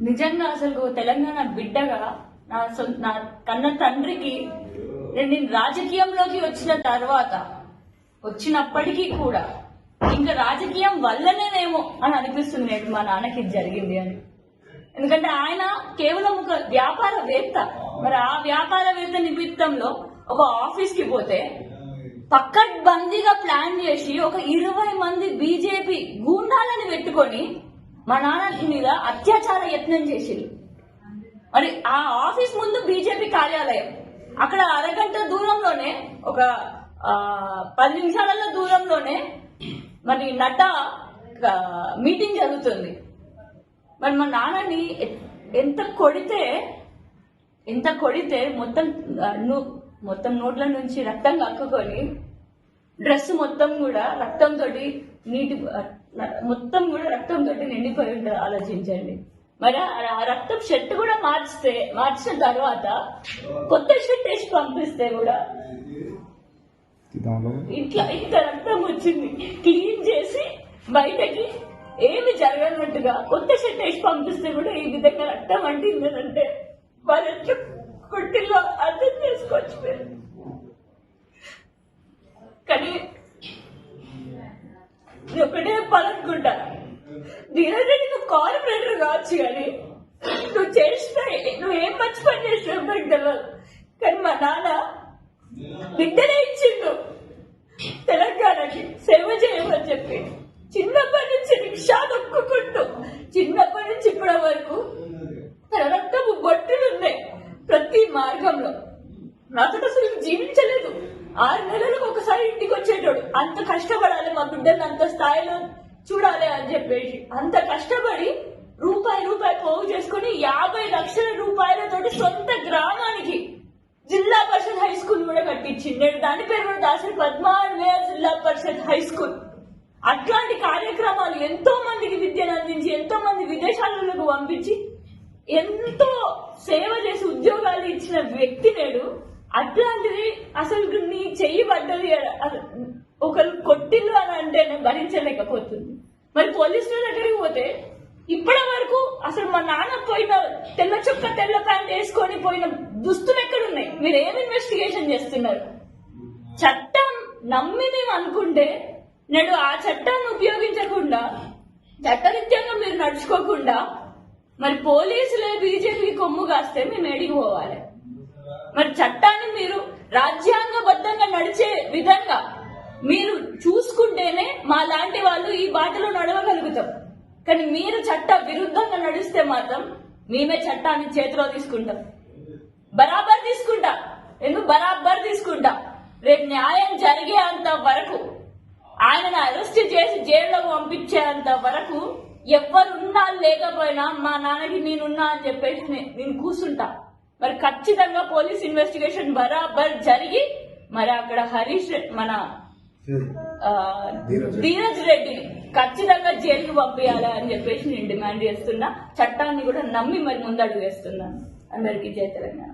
నిజంగా అసలు తెలంగాణ బిడ్డగా నా సొంత నా కన్న తండ్రికి నేను రాజకీయంలోకి వచ్చిన తర్వాత వచ్చినప్పటికీ కూడా ఇంకా రాజకీయం వల్లనేనేమో అని అనిపిస్తుంది నేను మా నాన్నకి జరిగింది అని. ఎందుకంటే ఆయన కేవలం ఒక వ్యాపారవేత్త. మరి ఆ వ్యాపారవేత్త నిమిత్తంలో ఒక ఆఫీస్కి పోతే పక్కడ్బందీగా ప్లాన్ చేసి ఒక ఇరవై మంది బీజేపీ గూండాలని పెట్టుకొని మా నాన్న మీద అత్యాచార యత్నం చేసిండు. మరి ఆ ఆఫీస్ ముందు బీజేపీ కార్యాలయం. అక్కడ అరగంట దూరంలోనే ఒక పది నిమిషాల దూరంలోనే మరి నట మీటింగ్ జరుగుతుంది. మరి మా నాన్నని ఎంత కొడితే ఎంత కొడితే మొత్తం మొత్తం నోట్ల నుంచి రక్తం కక్కుకొని డ్రెస్ మొత్తం కూడా రక్తంతో నీటి మొత్తం కూడా రక్తంతో నిండిపోయి ఉంటుంది ఆలోచించండి. మరి ఆ- రక్తం షర్ట్ కూడా మార్చితే మార్చిన తర్వాత కొత్త షర్ట్ వేసి పంపిస్తే కూడా ఇట్లా ఇంత రక్తం వచ్చింది. క్లీన్ చేసి బయటకి ఏమి జరగనట్టుగా కొత్త షర్ట్ వేసి పంపిస్తే కూడా ఈ విధంగా రక్తం అంటింది అంటే వాళ్ళు ఎట్లా కొట్టిల్లో అర్థం చేసుకోవచ్చు మీరు. ధీరజ్ రెడ్డి నువ్వు కార్పొరేటర్ కావచ్చు కానీ నువ్వు చేసిన నువ్వు ఏం మంచి పని చేసినావు నాకు తెలియదు కానీ మా నాన్న బిడ్డనే ఇచ్చిండు. తెలంగాణకి సేవ చేయమని చెప్పి చిన్నప్పటి నుంచి రిక్షా దొక్కుకుంటూ చిన్నప్పటి నుంచి ఇప్పటి వరకు తన రక్తపు బొట్టులు ఉన్నాయి ప్రతి మార్గంలో. నాతో అసలు జీవించలేదు. ఆరు నెలలకు ఒకసారి ఇంటికి వచ్చేటోడు. అంత కష్టపడాలి మా బిడ్డను అంత స్థాయిలో చూడాలి అని చెప్పేసి అంత కష్టపడి రూపాయి రూపాయి పోగు చేసుకుని యాభై లక్షల రూపాయలతోటి సొంత గ్రామానికి జిల్లా పరిషత్ హై స్కూల్ కూడా కట్టించింది. నేను దాని పేరు కూడా దాసరి పద్మావయ జిల్లా పరిషత్ హై స్కూల్. అట్లాంటి కార్యక్రమాలు ఎంతో మందికి విద్యను అందించి ఎంతో మంది విదేశాలకు పంపించి ఎంతో సేవ చేసి ఉద్యోగాలు ఇచ్చిన వ్యక్తి నేడు అట్లాంటిది అసలు నీ చెయ్యి పడ్డది. ఒకరు కొట్టిల్లు అంటే నేను భరించలేకపోతుంది. మరి పోలీసుల దగ్గరికి పోతే ఇప్పటి వరకు అసలు మా నాన్న పోయిన తెల్ల చుక్క తెల్ల ప్యాంట్ వేసుకొని పోయిన దుస్తులు ఎక్కడున్నాయి? మీరు ఏం ఇన్వెస్టిగేషన్ చేస్తున్నారు? చట్టం నమ్మి మేము అనుకుంటే నేడు ఆ చట్టాన్ని ఉపయోగించకుండా చట్టరీత్యంగా మీరు నడుచుకోకుండా మరి పోలీసులే బీజేపీ కొమ్ము కాస్తే మేము ఏడికి పోవాలి? మరి చట్టాన్ని మీరు రాజ్యాంగబద్ధంగా నడిచే విధంగా మీరు చూసుకుంటేనే మా లాంటి వాళ్ళు ఈ బాటలో నడవగలుగుతాం. కానీ మీరు చట్ట విరుద్ధంగా నడిస్తే మాత్రం మేమే చట్టాన్ని చేతిలో తీసుకుంటాం. బరాబర్ తీసుకుంటా. ఎందుకు? బరాబర్ తీసుకుంటా. రేపు న్యాయం జరిగేంత వరకు ఆయనను అరెస్ట్ చేసి జైల్లోకి పంపించేంత వరకు ఎవరున్నా లేకపోయినా మా నాన్నకి నేనున్నా అని చెప్పేసి నేను కూర్చుంటా మరి ఖచ్చితంగా పోలీస్ ఇన్వెస్టిగేషన్ బరాబర్ జరిగి మరి అక్కడ హరీష్ మన ధీరజ్ రెడ్డిని ఖచ్చితంగా జైలుకి పంపించాలి అని చెప్పేసి నేను డిమాండ్ చేస్తున్నా. చట్టాన్ని కూడా నమ్మి మరి ముందడుగు వేస్తున్నాను అందరికీ జై తెలంగాణ.